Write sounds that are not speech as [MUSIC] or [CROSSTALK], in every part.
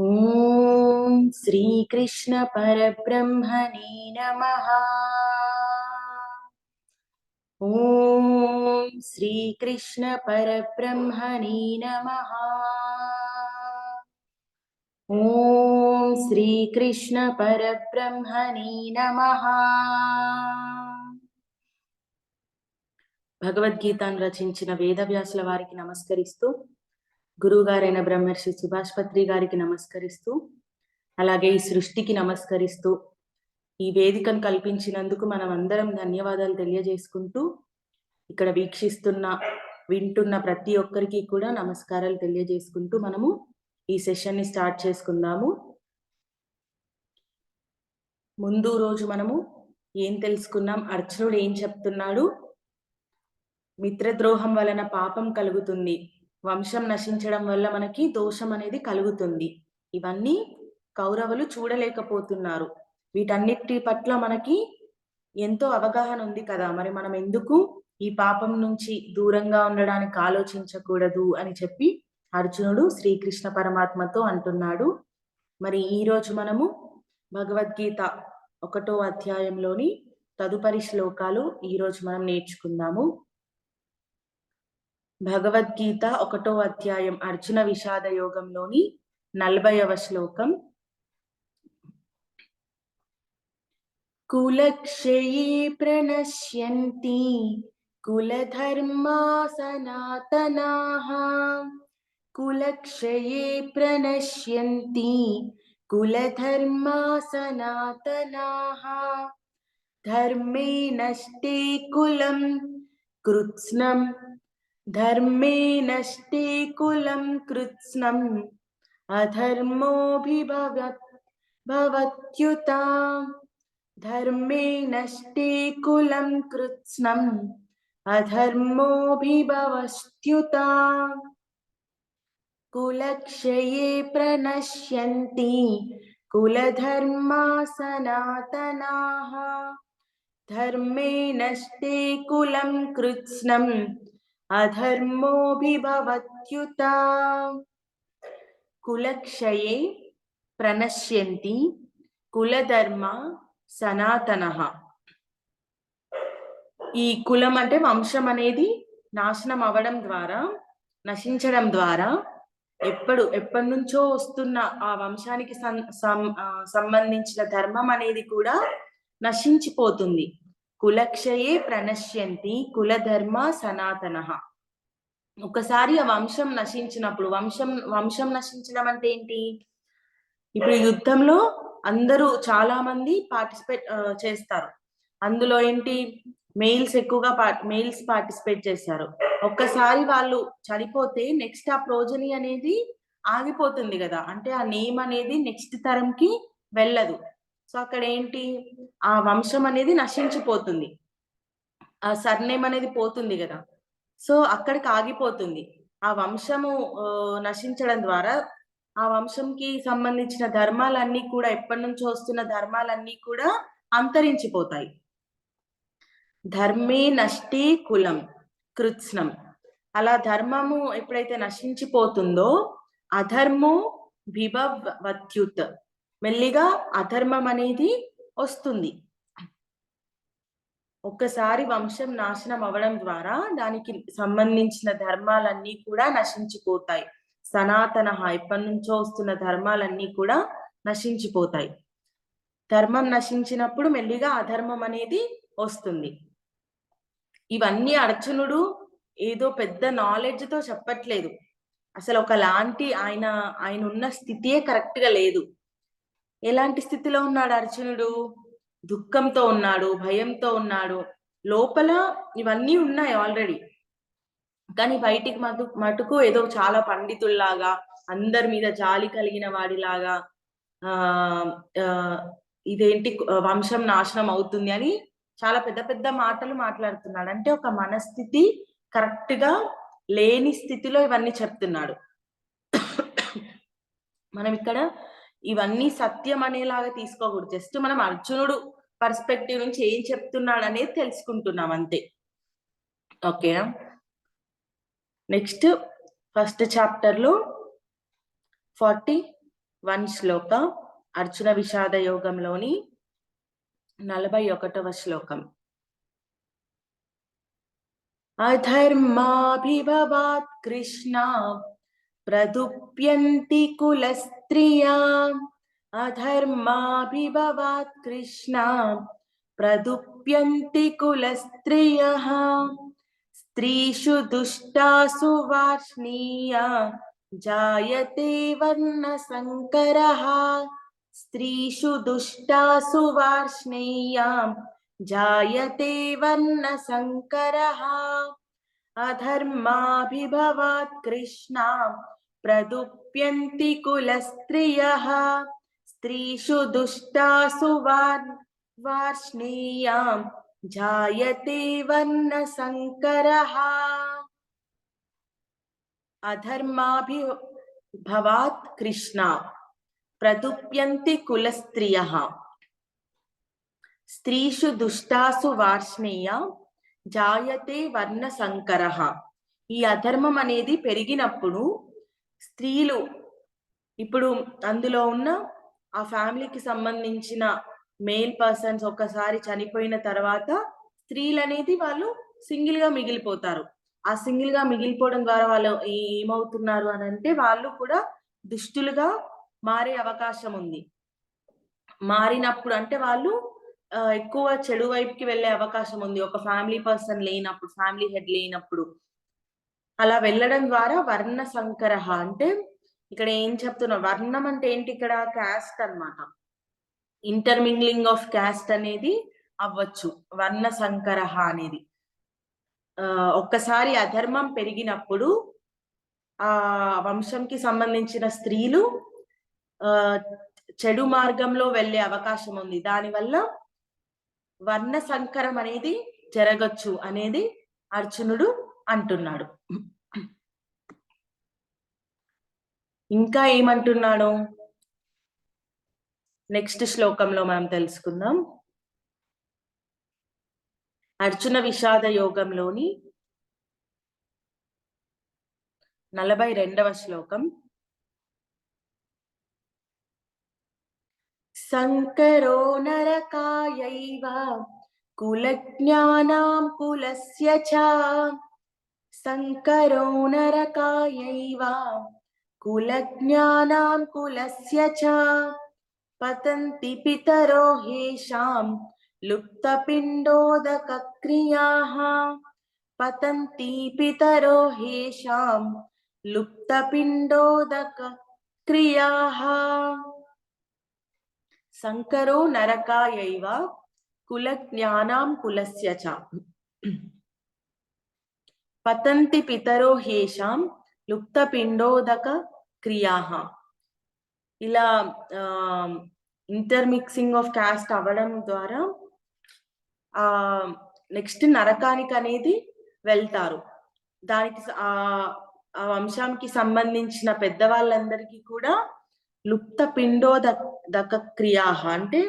ఓం శ్రీకృష్ణ పరబ్రహ్మణే నమ. ఓం శ్రీకృష్ణ పరబ్రహ్మణే నమ. ఓం శ్రీకృష్ణ పరబ్రహ్మణే నమ. భగవద్గీతను రచించిన వేదవ్యాసుల వారికి నమస్కరిస్తూ గురువుగారైన బ్రహ్మర్షి సుభాష్ పత్రి గారికి నమస్కరిస్తూ అలాగే ఈ సృష్టికి నమస్కరిస్తూ ఈ వేదికను కల్పించినందుకు మనం అందరం ధన్యవాదాలు తెలియజేసుకుంటూ ఇక్కడ వీక్షిస్తున్న వింటున్న ప్రతి ఒక్కరికి కూడా నమస్కారాలు తెలియజేసుకుంటూ మనము ఈ సెషన్ని స్టార్ట్ చేసుకుందాము. ముందు రోజు మనము ఏం తెలుసుకున్నాం? అర్చనుడు ఏం చెప్తున్నాడు? మిత్రద్రోహం వలన పాపం కలుగుతుంది. వంశం నశించడం వల్ల మనకి దోషం అనేది కలుగుతుంది. ఇవన్నీ కౌరవులు చూడలేకపోతున్నారు. వీటన్నిటి పట్ల మనకి ఎంతో అవగాహన ఉంది కదా. మరి మనం ఎందుకు ఈ పాపం నుంచి దూరంగా ఉండడానికి ఆలోచించకూడదు అని చెప్పి అర్జునుడు శ్రీకృష్ణ పరమాత్మతో అంటున్నాడు. మరి ఈ రోజు మనము భగవద్గీత ఒకటో అధ్యాయంలోని తదుపరి శ్లోకాలు ఈ రోజు మనం నేర్చుకుందాము. భగవద్గీత ఒకటో అధ్యాయం అర్జున విషాద యోగంలోని నలభైవ శ్లోకం. కులక్షయే ప్రణశ్యంతి కులధర్మా సనాతనా కులక్షయే ప్రణశ్యంతి కులధర్మా సనాతనా ధర్మే నష్టే కులం కృత్స్నం ధర్మే నష్టే కులం కృత్స్నం అధర్మోభిభవత్ భవత్యుత ధర్మే నష్టే కులం కృత్స్నం అధర్మోభిభవస్త్యుత కులక్షయే ప్రణశ్యంతి కులధర్మా సనాతనాః ధర్మే నష్టే కులం కృత్స్నం అధర్మోభిభవత్యుత కులక్షయే ప్రణశ్యంతి కులధర్మ సనాతన ఈ కులం అంటే వంశం అనేది నాశనం అవ్వడం ద్వారా నశించడం ద్వారా ఎప్పుడు ఎప్పటి నుంచో వస్తున్న ఆ వంశానికి సం- సంబంధించిన ధర్మం అనేది కూడా నశించిపోతుంది. కులక్షయే ప్రణశ్యంతి కులధర్మ సనాతన. ఒకసారి ఆ వంశం నశించినప్పుడు వంశం వంశం నశించడం అంటే ఏంటి? ఇప్పుడు యుద్ధంలో అందరూ చాలా మంది పార్టిసిపేట్ చేస్తారు. అందులో ఏంటి? మెయిల్స్ ఎక్కువగా మెయిల్స్ పార్టిసిపేట్ చేశారు. ఒక్కసారి వాళ్ళు చనిపోతే నెక్స్ట్ ఆ ప్రోజని అనేది ఆగిపోతుంది కదా. అంటే ఆ నేమ్ అనేది నెక్స్ట్ తరంకి వెళ్ళదు. సో అక్కడ ఏంటి ఆ వంశం అనేది నశించిపోతుంది. ఆ సర్నేమ్ అనేది పోతుంది కదా. సో అక్కడికి ఆగిపోతుంది. ఆ వంశము నశించడం ద్వారా ఆ వంశంకి సంబంధించిన ధర్మాలన్నీ కూడా ఎప్పటి నుంచో వస్తున్న ధర్మాలన్నీ కూడా అంతరించిపోతాయి. ధర్మే నష్టి కులం కృత్స్నం. అలా ధర్మము ఎప్పుడైతే నశించిపోతుందో అధర్మో విభవత్యుత్. మెల్లిగా అధర్మం అనేది వస్తుంది. ఒక్కసారి వంశం నాశనం అవడం ద్వారా దానికి సంబంధించిన ధర్మాలన్నీ కూడా నశించిపోతాయి. సనాతన ఎప్పటి నుంచో వస్తున్న ధర్మాలన్నీ కూడా నశించిపోతాయి. ధర్మం నశించినప్పుడు మెల్లిగా అధర్మం అనేది వస్తుంది. ఇవన్నీ అర్జునుడు ఏదో పెద్ద నాలెడ్జ్తో చెప్పట్లేదు. అసలు ఒకలాంటి ఆయన ఆయన ఉన్న స్థితియే కరెక్ట్గా లేదు. ఎలాంటి స్థితిలో ఉన్నాడు అర్జునుడు? దుఃఖంతో ఉన్నాడు భయంతో ఉన్నాడు. లోపల ఇవన్నీ ఉన్నాయి ఆల్రెడీ కానీ బయటికి మటు మటుకు ఏదో చాలా పండితుల్లాగా అందరి మీద జాలి కలిగిన వాడిలాగా ఆ ఆ, ఇదేంటి వంశం నాశనం అవుతుంది అని చాలా పెద్ద పెద్ద మాటలు మాట్లాడుతున్నాడు. అంటే ఒక మనస్థితి కరెక్ట్గా లేని స్థితిలో ఇవన్నీ చెప్తున్నాడు. మనం ఇక్కడ ఇవన్నీ సత్యం అనేలాగా తీసుకోకూడదు. జస్ట్ మనం అర్జునుడు పర్స్పెక్టివ్ నుంచి ఏం చెప్తున్నాడు అనేది తెలుసుకుంటున్నాం అంతే. ఓకే. నెక్స్ట్ ఫస్ట్ చాప్టర్లో ఫార్టీ వన్ శ్లోక అర్జున విషాద యోగంలోని నలభై ఒకటవ శ్లోకం. అధర్మాభిభవాత్ కృష్ణ ప్రదుప్యంతి కులస్త్రియా అధర్మాభిభవాత్ కృష్ణ ప్రదుప్యంతి కులస్త్రియः స్త్రీషు దుష్టాసు వార్ష్ణీయ జాయతే వర్ణ సంకరः స్త్రీషు దుష్టాసు వార్ష్ణేయ జాయతే వర్ణ సంకరः అధర్మాభిభవాత్ కృష్ణ ప్రదుప్యంతి కులస్త్రియः స్త్రీషు దుష్టాసు వార్ వార్ష్ణేయాం జాయతే వర్ణ సంకరः అధర్మాభిభవాత్ కృష్ణ ప్రదుప్యంతి కులస్త్రియः స్త్రీషు దుష్టాసు వార్ష్ణేయ జాయతే వర్ణ సంకర ఈ అధర్మం అనేది పెరిగినప్పుడు స్త్రీలు ఇప్పుడు అందులో ఉన్న ఆ ఫ్యామిలీకి సంబంధించిన మేల్ పర్సన్స్ ఒక్కసారి చనిపోయిన తర్వాత స్త్రీలు అనేది వాళ్ళు సింగిల్గా మిగిలిపోతారు. ఆ సింగిల్గా మిగిలిపోవడం ద్వారా వాళ్ళు ఏమవుతున్నారు అని అంటే వాళ్ళు కూడా దుష్టులుగా మారే అవకాశం ఉంది. మారినప్పుడు అంటే వాళ్ళు ఎక్కువ చెడు వైపుకి వెళ్ళే అవకాశం ఉంది. ఒక ఫ్యామిలీ పర్సన్ లేనప్పుడు ఫ్యామిలీ హెడ్ లేనప్పుడు అలా వెళ్ళడం ద్వారా వర్ణ సంకరహ అంటే ఇక్కడ ఏం చెప్తున్నా? వర్ణం అంటే ఏంటి ఇక్కడ? క్యాస్ట్ అనమాట ఇంటర్మింగ్లింగ్ ఆఫ్ క్యాస్ట్ అనేది అవ్వచ్చు. వర్ణ సంకరహ అనేది. ఆ ఒక్కసారి అధర్మం పెరిగినప్పుడు ఆ వంశంకి సంబంధించిన స్త్రీలు ఆ చెడు మార్గంలో వెళ్ళే అవకాశం ఉంది. దానివల్ల వర్ణ సంకరం అనేది జరగచ్చు అనేది అర్జునుడు అంటున్నాడు. ఇంకా ఏమంటున్నాడు? నెక్స్ట్ శ్లోకంలో మనం తెలుసుకుందాం. అర్జున విషాద యోగంలోని నలభై రెండవ శ్లోకం. సంకరో నరకాయైవ కులజ్ఞానాం కులస్య చ సంకరో నరకాయైవ కులజ్ఞానాం కులస్య చ పతంతి పితరో హేషాం లుప్తపిండోదక క్రియాః పతంతి పితరో హేషాం లుప్తపిండోదక క్రియాః సంకరో నరకాయైవ కులజ్ఞానాం కులస్య చ పతంతి పితరో హేషాం లుప్తపిండోదక క్రియాహ. ఇలా ఇంటర్మిక్సింగ్ ఆఫ్ క్యాస్ట్ అవ్వడం ద్వారా ఆ నెక్స్ట్ నరకానికి అనేది వెళ్తారు. దానికి ఆ ఆ వంశానికి సంబంధించిన పెద్దవాళ్ళందరికీ కూడా లుప్త పిండోదక క్రియాహ అంటే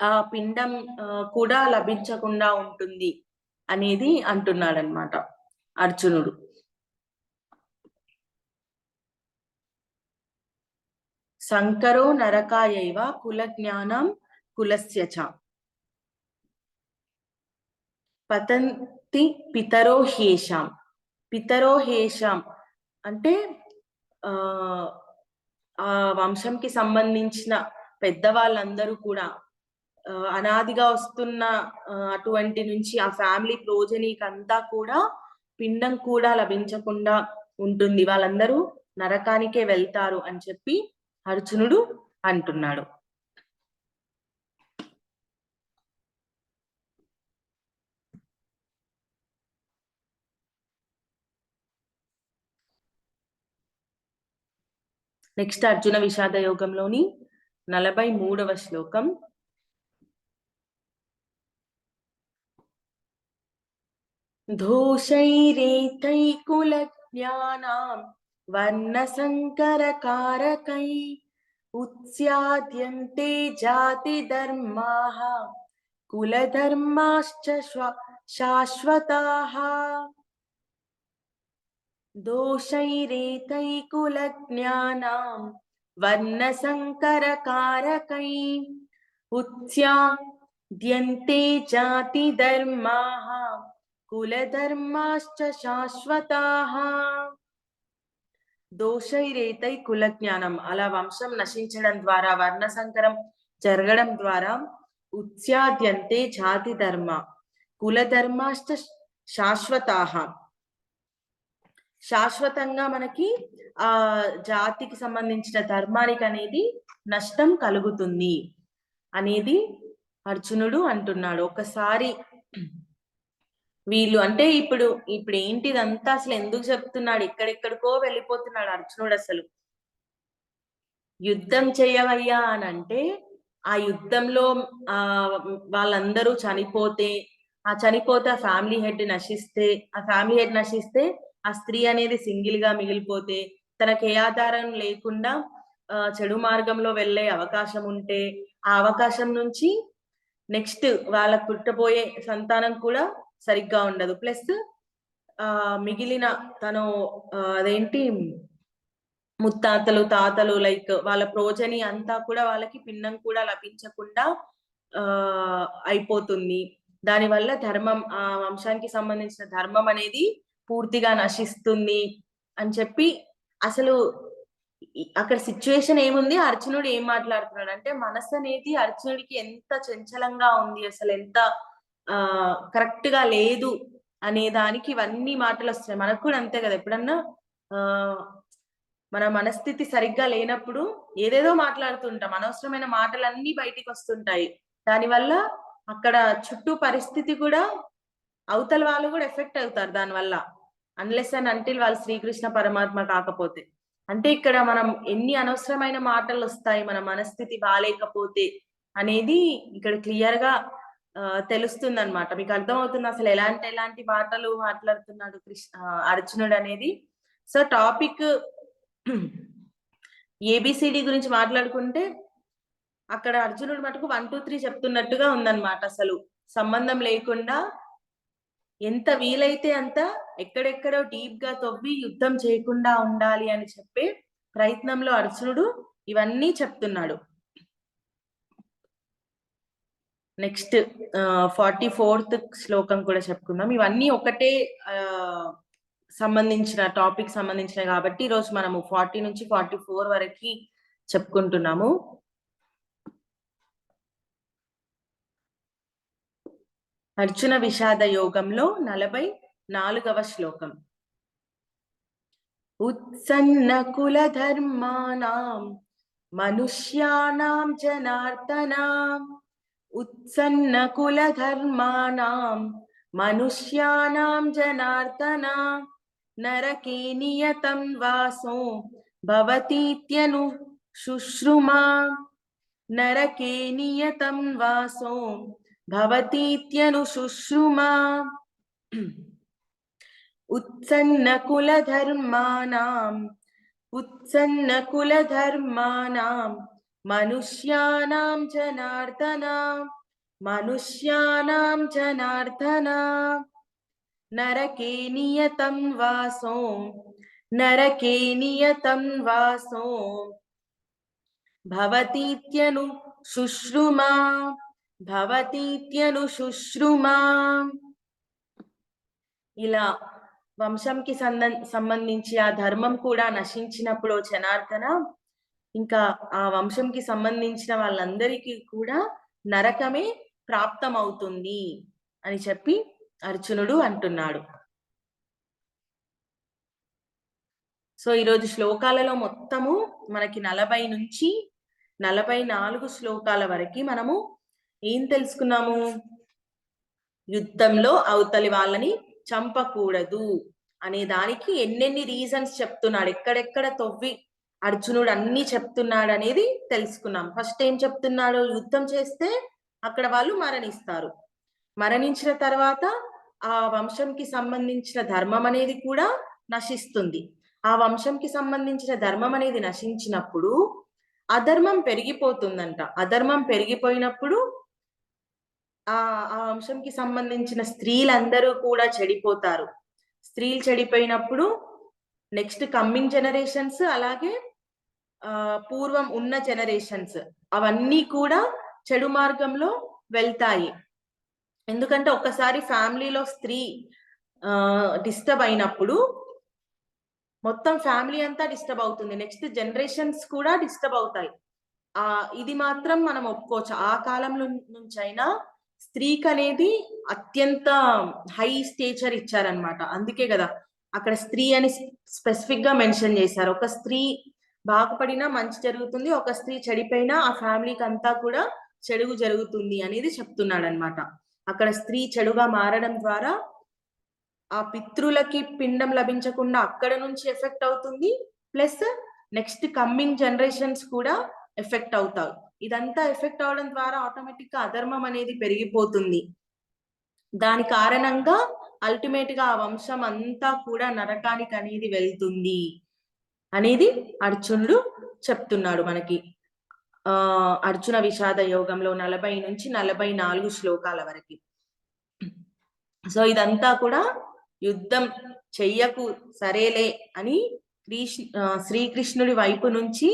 ఆ పిండం కూడా లభించకుండా ఉంటుంది. అనేది అంటున్నాడనమాట అర్జునుడు. శంకరో నరకాయైవ కుల జ్ఞానం కులస్య పతంతి పితరో హేషాం. పితరో హేషాం అంటే ఆ ఆ వంశంకి సంబంధించిన పెద్దవాళ్ళందరూ కూడా అనాదిగా వస్తున్న అటువంటి నుంచి ఆ ఫ్యామిలీ ప్రోజనీకి అంతా కూడా పిండం కూడా లభించకుండా ఉంటుంది. వాళ్ళందరూ నరకానికే వెళ్తారు అని చెప్పి అర్జునుడు అంటున్నాడు. నెక్స్ట్ అర్జున విషాద యోగంలోని నలభై మూడవ శ్లోకం. धोषैरेतैकुलज्ञानां वर्णसङ्करकारकै उत्स्याद्यन्ते जातिधर्माः कुलधर्माश्च शाश्वताः। दोषैरेतैकुलज्ञानां वर्णसङ्करकारकै उत्स्याद्यन्ते जातिधर्माः కులధర్మాశ్చ శాశ్వతాः దోషైరేతై కుల జ్ఞానం అలా వంశం నశించడం ద్వారా వర్ణ సంకరం జరగడం ద్వారా ఉత్స్యాద్యంతే జాతి ధర్మ। కుల ధర్మాశ్చ శాశ్వతాహ శాశ్వతంగా మనకి ఆ జాతికి సంబంధించిన ధర్మానికి అనేది నష్టం కలుగుతుంది అనేది అర్జునుడు అంటున్నాడు. ఒకసారి వీళ్ళు అంటే ఇప్పుడు ఇప్పుడు ఏంటి ఇదంతా అసలు ఎందుకు చెప్తున్నాడు? ఎక్కడెక్కడికో వెళ్ళిపోతున్నాడు అర్జునుడు అసలు. యుద్ధం చేయవయ్యా అని అంటే ఆ యుద్ధంలో ఆ వాళ్ళందరూ చనిపోతే ఆ చనిపోతే ఆ ఫ్యామిలీ హెడ్ నశిస్తే ఆ ఫ్యామిలీ హెడ్ నశిస్తే ఆ స్త్రీ అనేది సింగిల్గా మిగిలిపోతే తనకి ఏ ఆధారం లేకుండా ఆ చెడు మార్గంలో వెళ్ళే అవకాశం ఉంటే ఆ అవకాశం నుంచి నెక్స్ట్ వాళ్ళకు పుట్టబోయే సంతానం కూడా సరిగ్గా ఉండదు. ప్లస్ ఆ మిగిలిన తను అదేంటి ముత్తాతలు తాతలు లైక్ వాళ్ళ ప్రోజని అంతా కూడా వాళ్ళకి పిండం కూడా లభించకుండా ఆ అయిపోతుంది. దానివల్ల ధర్మం ఆ వంశానికి సంబంధించిన ధర్మం అనేది పూర్తిగా నశిస్తుంది అని చెప్పి అసలు అక్కడ సిచ్యువేషన్ ఏముంది? అర్జునుడు ఏం మాట్లాడుతున్నాడు? అంటే మనసు అనేది అర్జునుడికి ఎంత చంచలంగా ఉంది? అసలు ఎంత ఆ కరెక్ట్గా లేదు అనే దానికి ఇవన్నీ మాటలు వస్తాయి మనకు కూడా అంతే కదా. ఎప్పుడన్నా ఆ మన మనస్థితి సరిగ్గా లేనప్పుడు ఏదేదో మాట్లాడుతుంటాం. అనవసరమైన మాటలన్నీ బయటికి వస్తుంటాయి. దానివల్ల అక్కడ చుట్టూ పరిస్థితి కూడా అవతల వాళ్ళు కూడా ఎఫెక్ట్ అవుతారు దానివల్ల. అన్లెస్ అండ్ అంటిల్ వాళ్ళు శ్రీకృష్ణ పరమాత్మ కాకపోతే. అంటే ఇక్కడ మనం ఎన్ని అనవసరమైన మాటలు వస్తాయి మన మనస్థితి బాగాలేకపోతే అనేది ఇక్కడ క్లియర్గా తెలుస్తుంది అనమాట మీకు అర్థమవుతుంది అసలు ఎలాంటి ఎలాంటి మాటలు మాట్లాడుతున్నాడు కృష్ణ అర్జునుడు అనేది. సో టాపిక్ [CLEARS THROAT] ఏబిసిడి గురించి మాట్లాడుకుంటే అక్కడ అర్జునుడు మటుకు వన్ టూ త్రీ చెప్తున్నట్టుగా ఉందన్నమాట అసలు. సంబంధం లేకుండా ఎంత వీలైతే అంత ఎక్కడెక్కడో డీప్గా తవ్వి యుద్ధం చేయకుండా ఉండాలి అని చెప్పే ప్రయత్నంలో అర్జునుడు ఇవన్నీ చెప్తున్నాడు. నెక్స్ట్ ఫార్టీ ఫోర్త్ శ్లోకం కూడా చెప్పుకుందాం. ఇవన్నీ ఒకటే సంబంధించిన టాపిక్ సంబంధించిన కాబట్టి ఈరోజు మనము ఫార్టీ నుంచి ఫార్టీ ఫోర్ వరకు చెప్పుకుంటున్నాము. అర్జున విషాద యోగంలో నలభై నాలుగవ శ్లోకం. ఉత్సన్న కుల ధర్మానాం మనుష్యానాం జనార్దనాం. ఉత్సన్న కుల ధర్మానాం మనుష్యానాం జనార్దన నరకే నియతం వాసో భవతీత్యను శుశ్రుమా. నరకే నియతం వాసో భవతీత్యను శుశ్రుమా. మనుష్యానాం జనార్దన మనుష్యానాం జనార్దన నరకే నియతం వాసో నరకే నియతం వాసో భవతీత్యను శుశ్రుమా భవతీత్యను శుశ్రుమా ఇలా వంశంకి సంబంధించి ఆ ధర్మం కూడా నశించినప్పుడు జనార్దన ఇంకా ఆ వంశంకి సంబంధించిన వాళ్ళందరికీ కూడా నరకమే ప్రాప్తమవుతుంది అని చెప్పి అర్జునుడు అంటున్నాడు. సో ఈరోజు శ్లోకాలలో మొత్తము మనకి నలభై నుంచి నలభై నాలుగు శ్లోకాల వరకు మనము ఏం తెలుసుకున్నాము? యుద్ధంలో అవతలి వాళ్ళని చంపకూడదు అనే దానికి ఎన్నెన్ని రీజన్స్ చెప్తున్నాడు. ఎక్కడెక్కడ తొవ్వి అర్జునుడు అన్ని చెప్తున్నాడు అనేది తెలుసుకున్నాం. ఫస్ట్ ఏం చెప్తున్నాడు యుద్ధం చేస్తే అక్కడ వాళ్ళు మరణిస్తారు. మరణించిన తర్వాత ఆ వంశంకి సంబంధించిన ధర్మం అనేది కూడా నశిస్తుంది. ఆ వంశంకి సంబంధించిన ధర్మం అనేది నశించినప్పుడు అధర్మం పెరిగిపోతుందంట. అధర్మం పెరిగిపోయినప్పుడు ఆ ఆ వంశంకి సంబంధించిన స్త్రీలందరూ కూడా చెడిపోతారు. స్త్రీలు చెడిపోయినప్పుడు నెక్స్ట్ కమ్మింగ్ జనరేషన్స్ అలాగే పూర్వం ఉన్న జనరేషన్స్ అవన్నీ కూడా చెడు మార్గంలో వెళ్తాయి. ఎందుకంటే ఒకసారి ఫ్యామిలీలో స్త్రీ డిస్టర్బ్ అయినప్పుడు మొత్తం ఫ్యామిలీ అంతా డిస్టర్బ్ అవుతుంది. నెక్స్ట్ జనరేషన్స్ కూడా డిస్టర్బ్ అవుతాయి. ఆ ఇది మాత్రం మనం ఒప్పుకోవచ్చు. ఆ కాలంలో నుంచైనా స్త్రీకి అనేది అత్యంత హై స్టేచర్ ఇచ్చారనమాట అందుకే కదా అక్కడ స్త్రీ అని స్పెసిఫిక్గా మెన్షన్ చేశారు. ఒక స్త్రీ బాగుపడినా మంచి జరుగుతుంది ఒక స్త్రీ చెడిపోయినా ఆ ఫ్యామిలీకి అంతా కూడా చెడుగు జరుగుతుంది అనేది చెప్తున్నాడు అనమాట అక్కడ స్త్రీ చెడుగా మారడం ద్వారా ఆ పితృలకి పిండం లభించకుండా అక్కడ నుంచి ఎఫెక్ట్ అవుతుంది ప్లస్ నెక్స్ట్ కమ్మింగ్ జనరేషన్స్ కూడా ఎఫెక్ట్ అవుతారు ఇదంతా ఎఫెక్ట్ అవడం ద్వారా ఆటోమేటిక్గా అధర్మం అనేది పెరిగిపోతుంది. దాని కారణంగా అల్టిమేట్గా ఆ వంశం అంతా కూడా నరకానికి అనేది వెళ్తుంది. అనేది అర్జునుడు చెప్తున్నాడు మనకి. ఆ అర్జున విషాద యోగంలో నలభై నుంచి నలభై నాలుగు శ్లోకాల వరకు. సో ఇదంతా కూడా యుద్ధం చెయ్యకు సరేలే అని శ్రీకృష్ణుడి వైపు నుంచి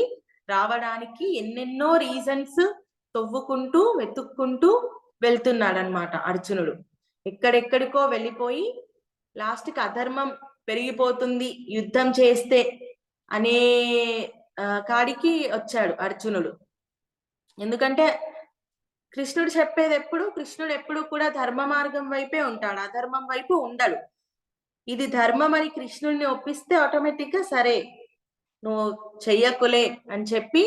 రావడానికి ఎన్నెన్నో రీజన్స్ తవ్వుకుంటూ వెతుక్కుంటూ వెళ్తున్నాడనమాట అర్జునుడు. ఎక్కడెక్కడికో వెళ్ళిపోయి లాస్ట్కి అధర్మం పెరిగిపోతుంది. యుద్ధం చేస్తే అనే కాడికి వచ్చాడు అర్జునుడు. ఎందుకంటే కృష్ణుడు చెప్పేది ఎప్పుడు కృష్ణుడు ఎప్పుడు కూడా ధర్మ మార్గం వైపే ఉంటాడు. అధర్మం వైపు ఉండడు. ఇది ధర్మం అని కృష్ణుడిని ఒప్పిస్తే ఆటోమేటిక్గా సరే నువ్వు చెయ్యకులే అని చెప్పి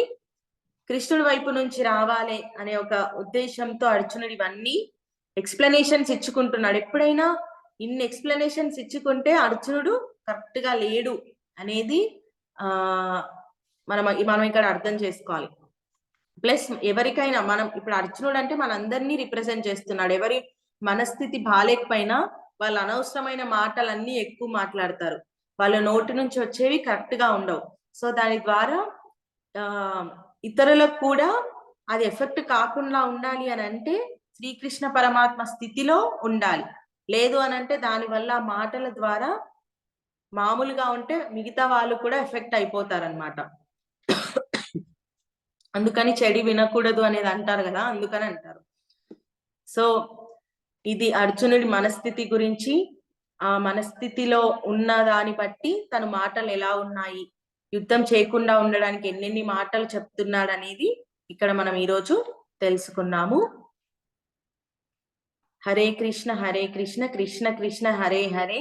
కృష్ణుడి వైపు నుంచి రావాలి అనే ఒక ఉద్దేశంతో అర్జునుడు ఇవన్నీ ఎక్స్ప్లెనేషన్స్ ఇచ్చుకుంటున్నాడు. ఎప్పుడైనా ఇన్ని ఎక్స్ప్లెనేషన్స్ ఇచ్చుకుంటే అర్జునుడు కరెక్ట్గా లేడు అనేది ఆ మనం మనం ఇక్కడ అర్థం చేసుకోవాలి. ప్లస్ ఎవరికైనా మనం ఇప్పుడు అర్జునుడు అంటే మనందరినీ రిప్రజెంట్ చేస్తున్నాడు. ఎవరి మనస్థితి బాలేకపోయినా వాళ్ళు అనవసరమైన మాటలన్నీ ఎక్కువ మాట్లాడతారు. వాళ్ళ నోటి నుంచి వచ్చేవి కరెక్ట్గా ఉండవు. సో దాని ద్వారా ఇతరులకు కూడా అది ఎఫెక్ట్ కాకుండా ఉండాలి అని అంటే శ్రీకృష్ణ పరమాత్మ స్థితిలో ఉండాలి. లేదు అని అంటే దాని వల్ల మాటల ద్వారా మామూలుగా ఉంటే మిగతా వాళ్ళు కూడా ఎఫెక్ట్ అయిపోతారనమాట అందుకని చెడి వినకూడదు అనేది అంటారు కదా అందుకని అంటారు. సో ఇది అర్జునుడి మనస్థితి గురించి ఆ మనస్థితిలో ఉన్న దాన్ని బట్టి తన మాటలు ఎలా ఉన్నాయి యుద్ధం చేయకుండా ఉండడానికి ఎన్నెన్ని మాటలు చెప్తున్నాడు అనేది ఇక్కడ మనం ఈరోజు తెలుసుకున్నాము. హరే కృష్ణ హరే కృష్ణ కృష్ణ కృష్ణ హరే హరే.